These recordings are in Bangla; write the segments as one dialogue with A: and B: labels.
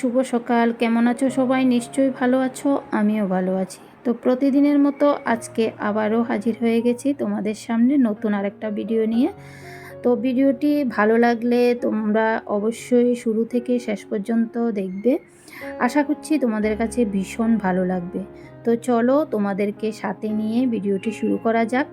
A: শুভ সকাল। কেমন আছো সবাই? নিশ্চয়ই ভালো আছো, আমিও ভালো আছি। তো প্রতিদিনের মতো আজকে আবারও হাজির হয়ে গেছি তোমাদের সামনে নতুন আরেকটা ভিডিও নিয়ে। তো ভিডিওটি ভালো লাগলে তোমরা অবশ্যই শুরু থেকে শেষ পর্যন্ত দেখবে। আশা করছি তোমাদের কাছে ভীষণ ভালো লাগবে। তো চলো তোমাদেরকে সাথে নিয়ে ভিডিওটি শুরু করা যাক।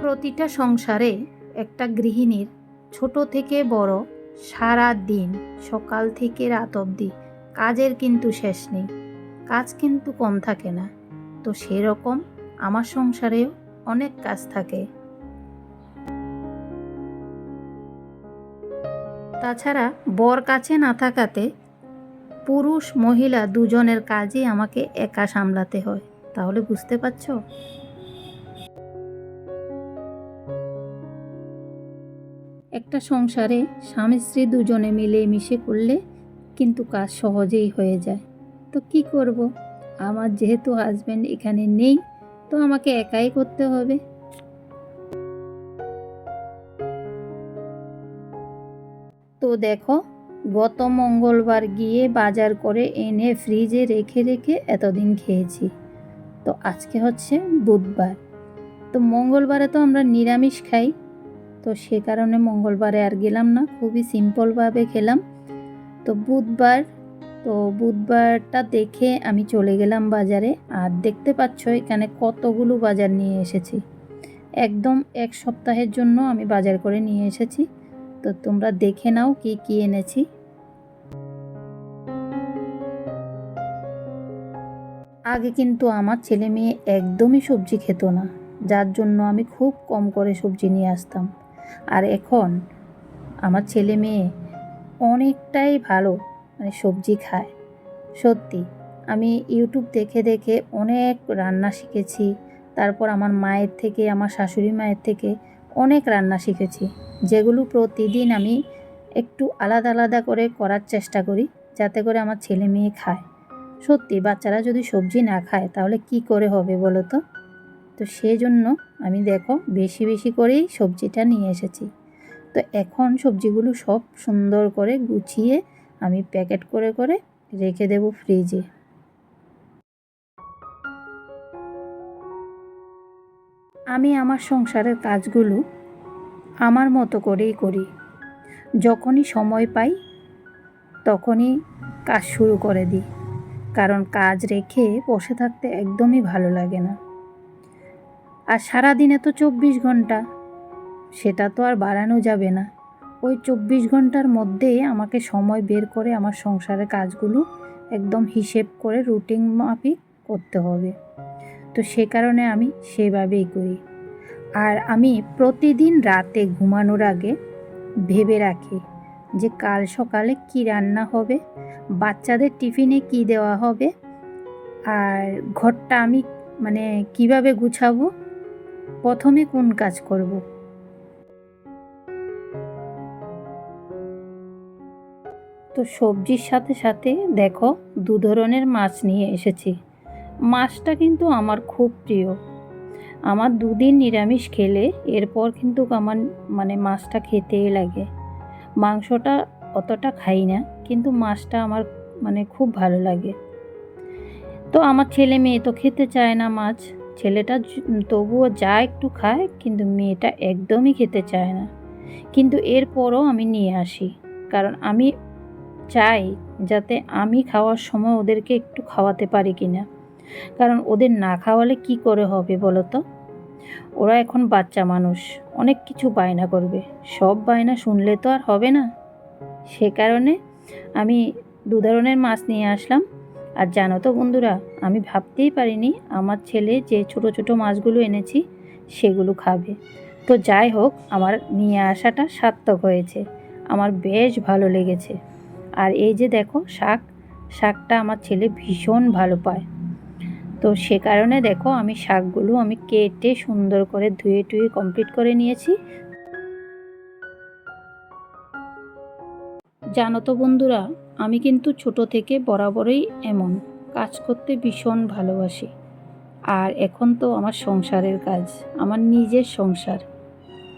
A: প্রতিটা সংসারে একটা গৃহিণীর ছোট থেকে বড়, সারা দিন, সকাল থেকে রাত অবধি, কাজের কিন্তু শেষ নেই। কাজ কিন্তু কম থাকে না। তো সেরকম আমার সংসারেও অনেক কাজ থাকে। তাছাড়া বর কাছে না থাকাতে পুরুষ, মহিলা দুজনের কাজই আমাকে একা সামলাতে হয়। তাহলে বুঝতে পারছ? একটা সংসারে স্বামী স্ত্রী দুজনে মিলে মিশে করলে কিন্তু কাজ সহজেই হয়ে যায়। তো কি করব? আমার যেহেতু হাজব্যান্ড এখানে নেই, তো আমাকে একাই করতে হবে। তো দেখো, গত মঙ্গলবার গিয়ে বাজার করে এনে ফ্রিজে রেখে রেখে এতদিন খেয়েছি। তো আজকে হচ্ছে বুধবার। তো মঙ্গলবারে তো আমরা নিরামিষ খাই তো সে কারণে মঙ্গলবারে আর গেলাম না। খুবই সিম্পলভাবে খেলাম। তো বুধবার, তো বুধবারটা দেখে আমি চলে গেলাম বাজারে। আর দেখতে পাচ্ছ, এখানে কতগুলো বাজার নিয়ে এসেছি। একদম এক সপ্তাহের জন্য আমি বাজার করে নিয়ে এসেছি। তো তোমরা দেখে নাও কি কি এনেছি। আগে কিন্তু আমার ছেলে মেয়ে একদমই সবজি খেত না। যার জন্য আমি খুব কম করে সবজি নিয়ে আসতাম। আর এখন আমার ছেলে মেয়ে অনেকটাই ভালো মানে সবজি খায়। সত্যি, আমি ইউটিউব দেখে দেখে অনেক রান্না শিখেছি, তারপর আমার মায়ের থেকে, আমার শাশুড়ি মায়ের থেকে অনেক রান্না শিখেছি, যেগুলো প্রতিদিন আমি একটু আলাদা আলাদা করে করার চেষ্টা করি, যাতে করে আমার ছেলে মেয়ে খায়। সত্যি, বাচ্চারা যদি সবজি না খায়, তাহলে কি করে হবে বলো তো? তো সেই জন্য আমি দেখো বেশি বেশি করেই সবজিটা নিয়ে এসেছি। তো এখন সবজিগুলো সব সুন্দর করে গুছিয়ে আমি প্যাকেট করে করে রেখে দেব ফ্রিজে। আমি আমার সংসারের কাজগুলো আমার মতো করেই করি। যখনই সময় পাই, তখনই কাজ শুরু করে দিই। কারণ কাজ রেখে বসে থাকতে একদমই ভালো লাগে না। আর সারাদিনে তো চব্বিশ ঘণ্টা। সেটা তো আর বাড়ানো যাবে না। ওই চব্বিশ ঘণ্টার মধ্যে আমাকে সময় বের করে আমার সংসারের কাজগুলো একদম হিসেব করে রুটিন মাফিক করতে হবে। তো সে কারণে আমি সেভাবেই করি। আর আমি প্রতিদিন রাতে ঘুমানোর আগে ভেবে রাখি যে কাল সকালে কি রান্না হবে, বাচ্চাদের টিফিনে কি দেওয়া হবে, আর ঘরটা আমি মানে কীভাবে গুছাবো প্রথমে কোন কাজ করব? তো সবজির সাথে সাথে দেখো দু ধরনের মাছ নিয়ে এসেছি। মাছটা কিন্তু আমার খুব প্রিয়। আমার দুদিন নিরামিষ খেলে এরপর কিন্তু আমার মানে মাছটা খেতেই লাগে। মাংসটা অতটা খাই না, কিন্তু মাছটা আমার মানে খুব ভালো লাগে। তো আমার ছেলে মেয়ে তো খেতে চায় না মাছ। ছেলেটা তবুও যা একটু খায়, কিন্তু মেয়েটা একদমই খেতে চায় না। কিন্তু এরপরও আমি নিয়ে আসি, কারণ আমি চাই যাতে আমি খাওয়ার সময় ওদেরকে একটু খাওয়াতে পারি কি না। কারণ ওদের না খাওয়ালে কি করে হবে বলো তো? ওরা এখন বাচ্চা মানুষ, অনেক কিছু বায়না করবে। সব বায়না শুনলে তো আর হবে না। সে কারণে আমি দু ধরনের মাছ নিয়ে আসলাম। আর জানো তো বন্ধুরা, আমি ভাবতেই পারিনি আমার ছেলে যে ছোট ছোট মাছগুলো এনেছি সেগুলো খাবে। তো যাই হোক, আমার নিয়ে আসাটা সার্থক হয়েছে। আমার বেশ ভালো লেগেছে। আর এই যে দেখো শাক, শাকটা আমার ছেলে ভীষণ ভালো পায়। তো সে কারণে দেখো আমি শাকগুলো আমি কেটে সুন্দর করে ধুয়ে টুয়ে কমপ্লিট করে নিয়েছি। জানো তো বন্ধুরা আমি কিন্তু ছোট থেকে বরাবরই এমন। কাজ করতে ভীষণ ভালোবাসি। আর এখন তো আমার সংসারের কাজ, আমার নিজের সংসার।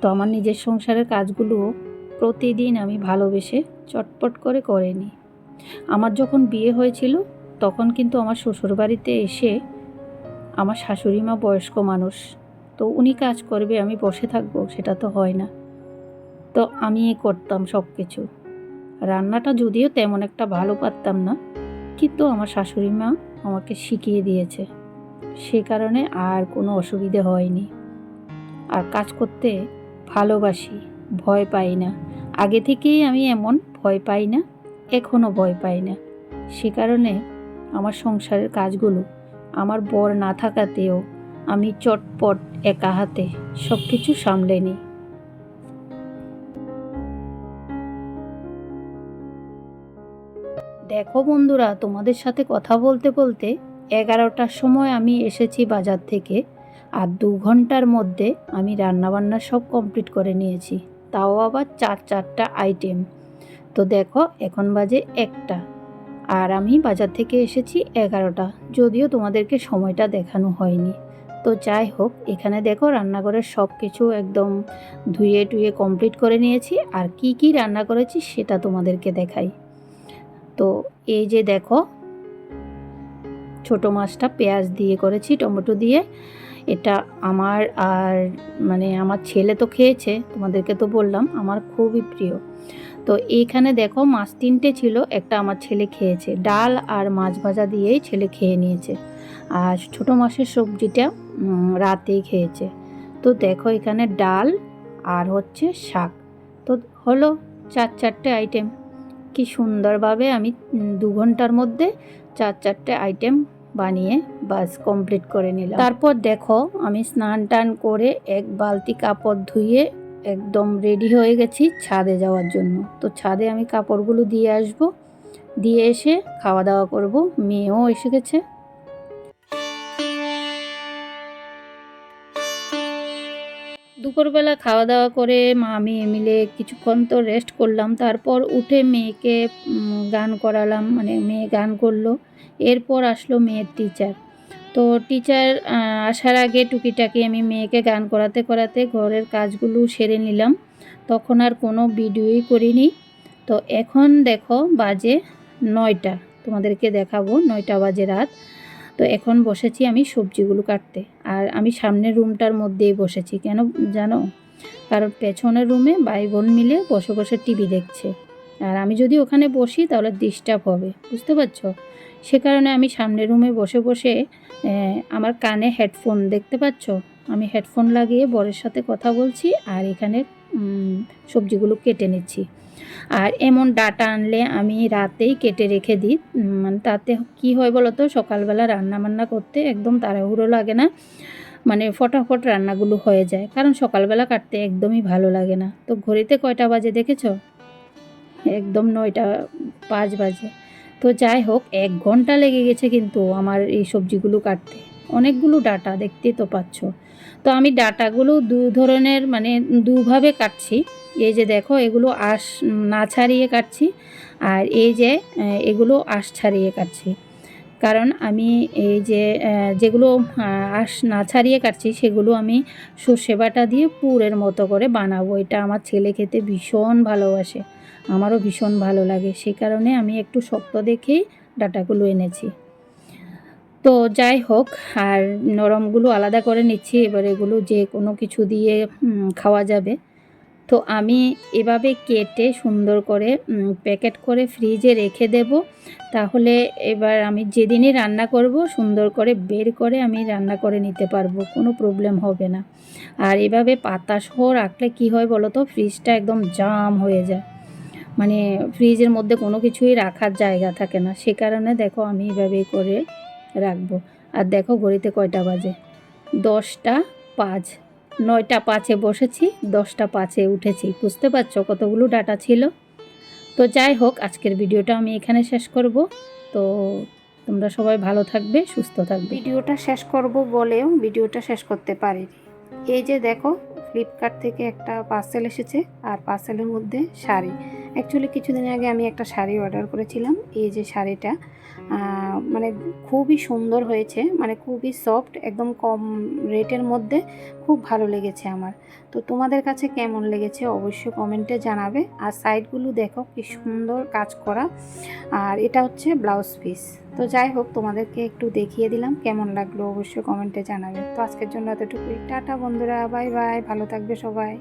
A: তো আমার নিজের সংসারের কাজগুলো প্রতিদিন আমি ভালোবেসে চটপট করে করে আমার যখন বিয়ে হয়েছিল, তখন কিন্তু আমার শ্বশুরবাড়িতে এসে আমার শাশুড়ি মা বয়স্ক মানুষ, তো উনি কাজ করবে, আমি বসে থাকব, সেটা তো হয় না। তো আমি করতাম সব কিছু রান্নাটা যদিও তেমন একটা ভালো পারতাম না, কিন্তু আমার শাশুড়ি মা আমাকে শিখিয়ে দিয়েছে। সে কারণে আর কোনো অসুবিধে হয়নি। আর কাজ করতে ভালোবাসি, ভয় পাই না। আগে থেকেই আমি এমন ভয় পাই না, এখনও ভয় পাই না। সে কারণে আমার সংসারের কাজগুলো আমার বর না থাকাতেও আমি চটপট একা হাতে সব কিছু সামলে নিই। দেখো বন্ধুরা, তোমাদের সাথে কথা বলতে বলতে এগারোটার সময় আমি এসেছি বাজার থেকে আর দু ঘণ্টার মধ্যে আমি রান্নাবান্না সব কমপ্লিট করে নিয়েছি। তাও আবার চার, চারটা আইটেম তো দেখো, এখন বাজে একটা আর আমি বাজার থেকে এসেছি এগারোটা। যদিও তোমাদেরকে সময়টা দেখানো হয়নি। তো যাই হোক, এখানে দেখো রান্নাঘরের সব কিছু একদম ধুয়ে টুয়ে কমপ্লিট করে নিয়েছি। আর কি কি রান্না করেছি সেটা তোমাদেরকে দেখাই। তো এই যে দেখো, ছোট মাছটা পেঁয়াজ দিয়ে করেছি, টমেটো দিয়ে। এটা আমার আর মানে আমার ছেলে তো খেয়েছে, তোমাদেরকে তো বললাম, আমার খুবই প্রিয়। তো এইখানে দেখো মাছ তিনটে ছিল, একটা আমার ছেলে খেয়েছে। ডাল আর মাছ ভাজা দিয়েই ছেলে খেয়ে নিয়েছে। আর ছোট মাছের সবজিটা রাতেই খেয়েছে। তো দেখো এখানে ডাল আর হচ্ছে শাক। তো হলো চার চারটে আইটেম কি সুন্দরভাবে আমি দু ঘণ্টার মধ্যে চার চারটে আইটেম বানিয়ে বাস কমপ্লিট করে নিলাম। তারপর দেখো, আমি স্নান টান করে এক বালতি কাপড় ধুয়ে একদম রেডি হয়ে গেছি ছাদে যাওয়ার জন্য। তো ছাদে আমি কাপড়গুলো দিয়ে আসব, দিয়ে এসে খাওয়া দাওয়া করব। মেয়েও এসে গেছে। দুপুরবেলা খাওয়া দাওয়া করে মা মেয়ে মিলে কিছুক্ষণ তো রেস্ট করলাম। তারপর উঠে মেয়েকে গান করালাম মানে মেয়ে গান করল। এরপর আসলো মেয়ের টিচার তো টিচার আসার আগে টুকিটাকি আমি মেয়েকে গান করাতে করাতে ঘরের কাজগুলো সেরে নিলাম। তখন আর কোনো ভিডিওই করিনি। তো এখন দেখো বাজে নয়টা। তোমাদেরকে দেখাবো নয়টা বাজে রাত। তো এখন বসেছি আমি সবজিগুলো কাটতে। আর আমি সামনের রুমটার মধ্যেই বসেছি। কেন জানো? কারণ পেছনের রুমে ভাই বোন মিলে বসে বসে টিভি দেখছে। আর আমি যদি ওখানে বসি, তাহলে ডিস্টার্ব হবে। বুঝতে পারছ? সে কারণে আমি সামনের রুমে বসে বসে আমার কানে হেডফোন দেখতে পাচ্ছ? আমি হেডফোন লাগিয়ে বরের সাথে কথা বলছি আর এখানে সবজিগুলো কেটে নিচ্ছি। আর এমন ডাটা আনলে আমি রাতেই কেটে রেখে দিই। মানে তাতে কি হয় বলো তো সকালবেলা রান্না বান্না করতে একদম তাড়াহুড়ো লাগে না। মানে ফটাফট রান্নাগুলো হয়ে যায়। কারণ সকালবেলা কাটতে একদমই ভালো লাগে না। তো ঘড়িতে কয়টা বাজে দেখেছ? একদম নয়টা পাঁচ বাজে। তো যাই হোক, এক ঘণ্টা লেগে গেছে কিন্তু আমার এই সবজিগুলো কাটতে। অনেকগুলো ডাটা দেখতে তো পাচ্ছ। তো আমি ডাটাগুলো দু ধরনের মানে দুভাবে কাটছি। এই যে দেখো, এগুলো আঁশ না ছাড়িয়ে কাটছি আর এই যে এগুলো আঁশ ছাড়িয়ে কাটছি। কারণ আমি এই যে যেগুলো আঁশ না ছাড়িয়ে কাটছি, সেগুলো আমি সর্ষে বাটা দিয়ে পুরের মতো করে বানাবো। এটা আমার ছেলে খেতে ভীষণ ভালোবাসে। আমারও ভীষণ ভালো লাগে। সেই কারণে আমি একটু শক্ত দেখেই ডাটাগুলো এনেছি। তো যাই হোক, আর নরমগুলো আলাদা করে নিচ্ছি, এবার এগুলো যে কোনো কিছু দিয়ে খাওয়া যাবে। তো আমি এভাবে কেটে সুন্দর করে প্যাকেট করে ফ্রিজে রেখে দেব। তাহলে এবার আমি যেদিনই রান্না করব, সুন্দর করে বের করে আমি রান্না করে নিতে পারব, কোনো প্রবলেম হবে না। আর এভাবে পাতা সহ রাখলে কি হয় বলো তো, ফ্রিজটা একদম জাম হয়ে যায়। মানে ফ্রিজের মধ্যে কোনো কিছুই রাখার জায়গা থাকে না। সে কারণে দেখো আমি এভাবেই করে রাখব। আর দেখো ঘড়িতে কয়টা বাজে? দশটা পাঁচ। নয়টা পাঁচে বসেছি, দশটা পাঁচে উঠেছি। বুঝতে পারছ কতগুলো ডাটা ছিল? তো যাই হোক, আজকের ভিডিওটা আমি এখানে শেষ করব। তো তোমরা সবাই ভালো থাকবে, সুস্থ থাকবে। ভিডিওটা শেষ করব বলেও ভিডিওটা শেষ করতে পারিনি। এই যে দেখো ফ্লিপকার্ট থেকে একটা পার্সেল এসেছে, আর পার্সেলের মধ্যে শাড়ি। অ্যাকচুয়ালি কিছুদিন আগে আমি একটা শাড়ি অর্ডার করেছিলাম। এই যে শাড়িটা মানে খুবই সুন্দর হয়েছে মানে খুবই সফট একদম কম রেটের মধ্যে খুব ভালো লেগেছে আমার। তো তোমাদের কাছে কেমন লেগেছে অবশ্যই কমেন্টে জানাবে। আর সাইডগুলো দেখো কি সুন্দর কাজ করা। আর এটা হচ্ছে ব্লাউজ পিস তো যাই হোক, তোমাদেরকে একটু দেখিয়ে দিলাম কেমন লাগল, অবশ্যই কমেন্টে জানাবে। তো আজকের জন্য এতটুকুই। টাটা বন্ধুরা বাই বাই ভালো থাকবে সবাই।